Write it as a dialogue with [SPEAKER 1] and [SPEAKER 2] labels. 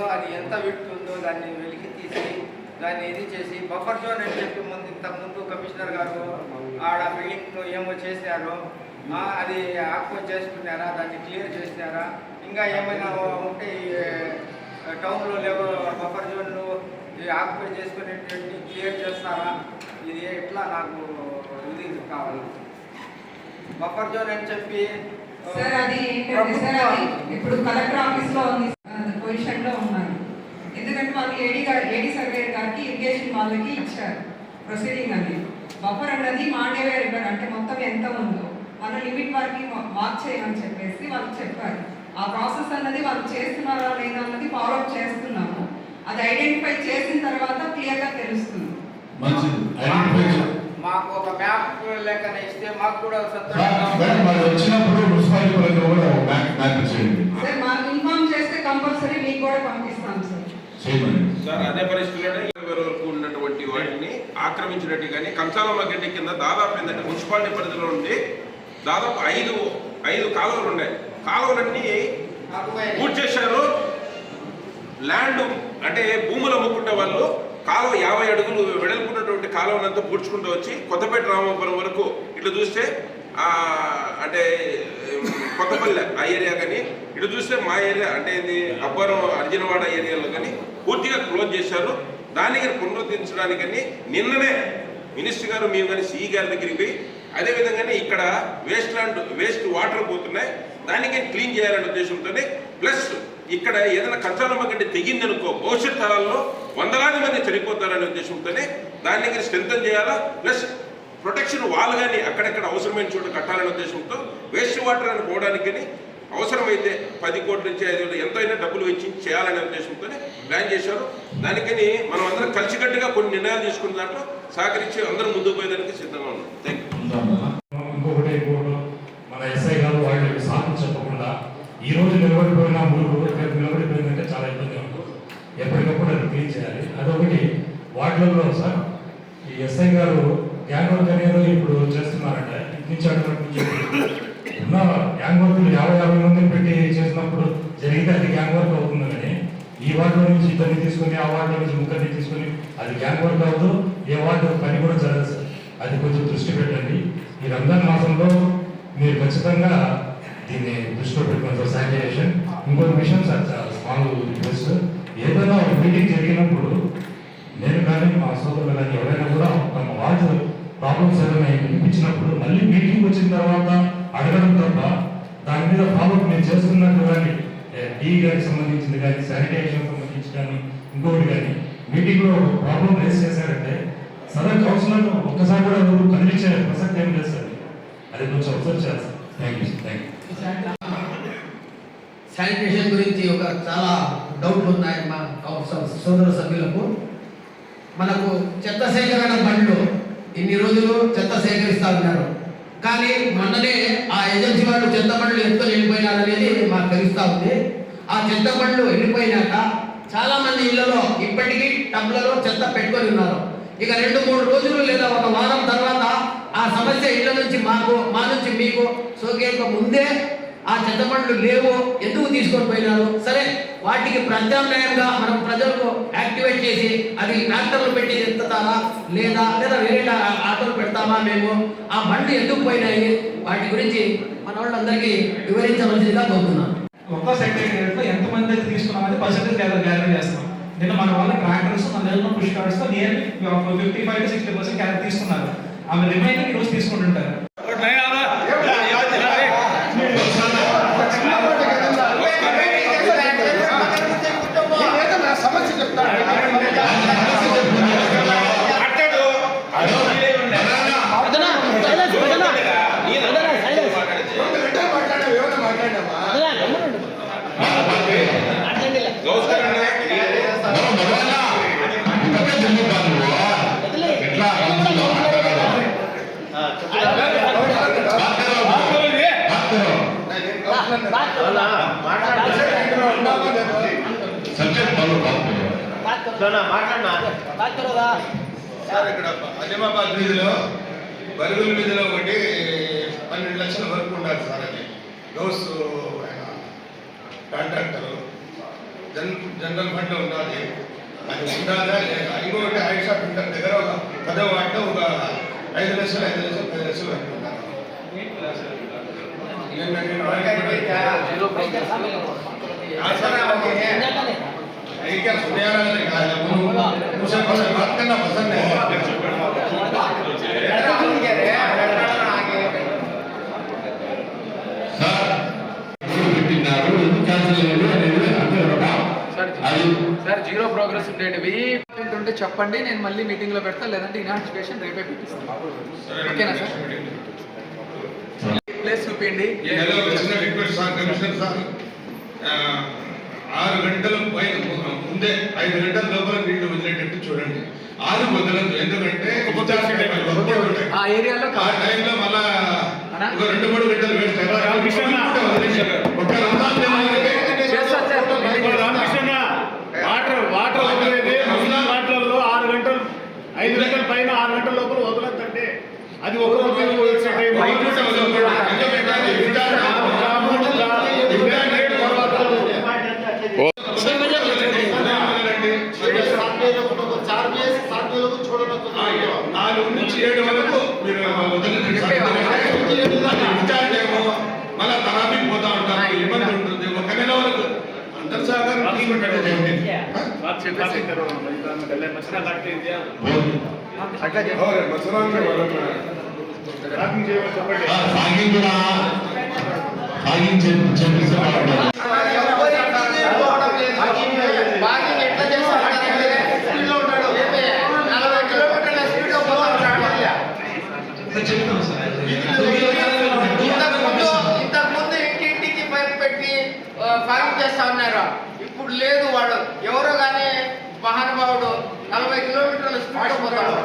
[SPEAKER 1] ఏమైందో అది ఎంత విడుతుందో దాన్ని వెలికి తీసి దాన్ని ఇది చేసి బఫర్ జోన్ అని చెప్పి ముందు ఇంతకుముందు కమిషనర్ గారు ఆడ బిల్డింగ్ ఏమో చేశారు అది ఆక్యుపై చేసుకున్నారా దాన్ని క్లియర్ చేసినారా ఇంకా ఏమైనా ఉంటే టౌన్లో లేవో బఫర్ జోన్లు ఈ ఆక్యుపై చేసుకునేటువంటి క్లియర్ చేస్తారా ఇది ఎట్లా నాకు ఇది కావాలి. బఫర్ జోన్ అని చెప్పి
[SPEAKER 2] ఇప్పుడు కలెక్టర్ ఆఫీస్లో ఉంది. పొజిషన్లో ఉన్నారు. ఎందుకంటే వాళ్ళు ఏడీ గారు ఏడీ సర్వేర్ గారికి ఇరిగేషన్ వాళ్ళకి ఇచ్చారు ప్రొసీడింగ్ అని బఫర్ అన్నది మాండేవే రివర్ అంటే మొత్తం ఎంత ఉందో. మన లిమిట్ వరకు మార్క్ చేయమని చెప్పేసి వాళ్ళు చెప్పారు. ఆ ప్రాసెస్ అన్నది వాళ్ళు చేస్తున్నారా లేదా అన్నది ఫాలో అప్ చేస్తున్నాము. అది ఐడెంటిఫై చేసిన తర్వాత క్లియర్గా తెలుస్తుంది.
[SPEAKER 3] మంచిది. ఐడెంటిఫై చే-
[SPEAKER 1] మాకు ఒక మ్యాప్ లెక్కన ఇస్తే మాకు కూడా
[SPEAKER 3] సార్,
[SPEAKER 1] సంతోషంగా
[SPEAKER 3] వచ్చినప్పుడు మున్సిపాలిటీ పరంగా కూడా ఒక మ్యాప్ మ్యాప్ చేయండి
[SPEAKER 2] సార్ మాకు ఇన్ఫార్మ్ చేస్తే కంపల్సరీ మీకు కూడా పంపిస్తాం సార్.
[SPEAKER 4] అదే ఇరవై వరకు ఉన్నటువంటి వాటిని ఆక్రమించినట్టు కానీ కంచాలమ్మ గడ్డి కింద దాదాపు ఏంటంటే మున్సిపాలిటీ పరిధిలో ఉండి దాదాపు ఐదు ఐదు కాలువలు ఉన్నాయి. కాలువలన్నీ పూర్తి చేశారు. ల్యాండ్ అంటే భూములు అమ్ముకునే వాళ్ళు కాలువ యాభై అడుగులు వెడల్పున్నటువంటి కాలువనంతా పూడ్చుకుంటూ వచ్చి కొత్తపేట రామాపురం వరకు ఇట్లా చూస్తే ఆ, అంటే కొత్తపల్లె ఆ ఏరియా కానీ. ఇటు చూస్తే మా ఏరియా అంటే ఇది అబ్బారం అర్జునవాడ ఏరియాలో కానీ పూర్తిగా క్లోజ్ చేశారు. దానికి పునరుద్ధరించడానికని నిన్ననే మినిస్టర్ గారు మేము కానీ సిఈ గారి దగ్గరికి పోయి అదే విధంగానే ఇక్కడ వేస్ట్ ల్యాండ్ వేస్ట్ వాటర్ పోతున్నాయి. దానికి క్లీన్ చేయాలనే ఉద్దేశంతోనే ప్లస్ ఇక్కడ ఏదైనా కచ్చాలమ్మ గడ్డి తెగిందనుకో భవిష్యత్ తరాల్లో వందలాది మంది చనిపోతారనే ఉద్దేశంతోనే దగ్గర శ్రద్ధం చేయాలా? ప్లస్ ప్రొటెక్షన్ వాల్ కానీ అక్కడక్కడ అవసరమైన చోట కట్టాలనే ఉద్దేశంతో వేస్ట్ వాటర్ అని పోవడానికి అవసరమైతే పది కోట్ల నుంచి ఐదు కోట్లు ఎంతైనా డబ్బులు వెచ్చి చేయాలనే ఉద్దేశంతో ప్లాన్ చేశారు. దానికని మనం అందరం కలిసికట్టుగా కొన్ని నిర్ణయాలు తీసుకున్న దాంట్లో సహకరించి అందరం ముందుకు పోయేదానికి సిద్ధంగా ఉన్నాం. థ్యాంక్
[SPEAKER 5] ఇంకొకటి మన ఎస్ఐ గారు వాళ్ళు సాకు చెప్పకుండా ఈ రోజు నిలబడిపోయిన మూడు రేపు నిలబడిపోయిందంటే చాలా ఇబ్బంది ఉంటుంది. ఎప్పటికప్పుడు అది క్లీన్ చేయాలి. అదొకటి వార్డులలో సార్ ఈ ఎస్ఐ గారు గ్యాంగ్ వర్క్ అనేది ఇప్పుడు చేస్తున్నారంట నుంచి ఉన్న గ్యాంగ్ వర్క్లు యాభై యాభై మందిని పెట్టి చేసినప్పుడు జరిగితే అది గ్యాంగ్ వర్క్ అవుతుంది కానీ ఈ వార్డులో నుంచి ఇద్దరిని తీసుకొని ఆ వార్డులో నుంచి ముగ్గురిని తీసుకొని అది గ్యాంగ్ వర్క్ అవ్వదు ఏ వార్డు పని కూడా జరగదు సార్. అది కొంచెం దృష్టి పెట్టండి. ఈ రంజాన్ మాసంలో మీరు ఖచ్చితంగా దీన్ని దృష్టిలో పెట్టుకోండి సార్ శానిటైజేషన్ ఇంకొక విషయం సార్ స్మాల్ రిక్వెస్ట్ ఏదైనా ఒక మీటింగ్ జరిగినప్పుడు నేను కానీ మా సోదరులు కానీ ఎవరైనా కూడా తమ వార్డు ప్రాబ్లమ్స్ ఏదైనా వినిపించినప్పుడు మళ్ళీ మీటింగ్ వచ్చిన తర్వాత అడగడం తప్ప దాని మీద ఫాలోఅప్ నేను చేస్తున్నట్టు కానీ టీ గారికి సంబంధించింది కానీ శానిటైజేషన్ సంబంధించి కానీ ఇంకొకటి కానీ మీటింగ్లో ప్రాబ్లం రేస్ చేశారంటే సదర్ కౌన్సిలర్ ఒక్కసారి కూడా ఎవరు కదిలించే ప్రసక్తి ఏం లేదు సార్. అది కొంచెం అబ్జర్వ్ చేయాలి thank you thank you
[SPEAKER 6] sanitation గురించి ఒక చాలా డౌట్లు ఉన్నాయి మా కౌన్సిల్ సోదర సభ్యులకు. మనకు చెత్త సేకరణ బండ్లు ఇన్ని రోజులు చెత్త సేకరిస్తా ఉన్నారు కానీ మొన్ననే ఆ ఏజెన్సీ వాళ్ళు చెత్త బండ్లు ఎత్తుకొని వెళ్ళిపోయినారనేది మాకు తెలుస్తూ ఉంది. ఆ చెత్త బండ్లు వెళ్ళిపోయినాక చాలామంది ఇళ్ళలో ఇప్పటికీ టబ్లలో చెత్త పెట్టుకొని ఉన్నారు. ఇక రెండు మూడు రోజులు లేదా ఒక వారం తర్వాత ఆ సమస్య ఇళ్ళ నుంచి మాకు మా నుంచి మీకు సోకేక ముందే ఆ చెత్త బండ్లు లేవు ఎందుకు తీసుకొని పోయినారు? సరే వాటికి ప్రత్యామ్నాయంగా మనం ప్రజలకు యాక్టివేట్ చేసి అది ట్రాక్టర్లు పెట్టి ఎత్తుతారా లేదా లేదా వేరే ఆటోలు పెడతామా మేము? ఆ బండ్లు ఎందుకు పోయినాయి? వాటి గురించి మన వాళ్ళందరికీ వివరించవలసిందిగా కోరుతున్నాను.
[SPEAKER 7] ఒక్క సెక్రటేరియట్ ఎంతమంది ఎంత మంది అయితే తీసుకున్నామని పర్సెంటేజ్ గ్యాదర్ గ్యాదర్ చేస్తాం నిన్న మన వాళ్ళ ట్రాక్టర్స్ మన దగ్గర push cards nearly fifty five to sixty percent gather తీసుకున్నారు. ఆమె రిమైనింగ్ ఈ రోజు తీసుకుంటుంటారు.
[SPEAKER 8] సబ్జెక్ట్ అజమాబాద్ వీధిలో బరుగుల వీధిలో ఒకటి పన్నెండు లక్షల వరకు ఉండాలి సార్ అది డోస్ కాంట్రాక్టర్ జన్ జనరల్ ఫండ్ ఉండాలి. అది ఉండాలా లేదా? ఇంకొకటి హైట్ షాప్ ఉంటారు దగ్గర ఒక పద వాటిలో ఒక ఐదు లక్షలు ఐదు లక్షలు పది లక్షలు పెట్టుకుంటారు నిన్న నేను क्या सुने आ रहा है कहा मुझे पसंद बात करना पसंद है
[SPEAKER 3] సార్ ఎందుకు పెట్టినారు ఎందుకు క్యాన్సిల్ అయ్యారు అనేది అంటే ఒక అది
[SPEAKER 9] సార్ జీరో ప్రోగ్రెస్ ఉండేటివి ఉంటే చెప్పండి నేను మళ్ళీ మీటింగ్లో పెడతా లేదంటే ఇనాటిఫికేషన్ రేపే పెట్టిస్తాను. ఓకేనా సార్? ప్లేస్ చూపించండి.
[SPEAKER 8] ఈ నెల ఒక చిన్న రిక్వెస్ట్ సార్ కమిషనర్ సార్. ఆ, ఆరు గంటల పైన ముందే ఐదు గంటల లోపల నీళ్ళు వదిలేటట్టు చూడండి. ఆరు వదలదు ఎందుకంటే.
[SPEAKER 9] ఆ ఏరియాలో
[SPEAKER 8] ఆ టైంలో మళ్ళా ఒక రెండు మూడు గంటలు వేస్ట్. ఒక రంజాన్ నెలలకే
[SPEAKER 9] చేస్తాను సార్
[SPEAKER 10] రామకృష్ణ వాటర్ వాటర్ వదిలేది ముస్లిం వాటర్లో ఆరు గంటలు ఐదు గంటల పైన ఆరు గంటల లోపల వదలొద్దంటే అది ఒక రోజు వచ్చే టైం
[SPEAKER 8] బయట ఉంటే వదలకూడదు. ఎందుకంటే ఇఫ్తార్ ఇఫ్తార్ తర్వాత నాలుగు నుంచి ఏడు వరకు మీరు ఇఫ్తార్ టైము మళ్ళా తరాబీకి పోతా ఉంటారు ఇబ్బంది ఉంటుంది. ఒక నెల వరకు అందరు సహకారం తీసుకుంటే
[SPEAKER 10] చెప్పండి.
[SPEAKER 3] సాగింగ్ కూడా సాగింగ్ చేపిస్తే బాగుంటుంది
[SPEAKER 1] బాగింగ్ ఎట్లా చేస్తారంటే స్పీడ్లో ఉంటాడు నలభై కిలోమీటర్ల స్పీడ్లో పోతా ఉంటాడు ఇంతకుముందు ఇంతకుముందు ఇంటింటికి పైపు పెట్టి ఫార్మింగ్ చేస్తా ఉన్నారు ఇప్పుడు లేదు వాడు ఎవరో కానీ మహానుభావుడు నలభై కిలోమీటర్ల స్పీడ్ పోతాడు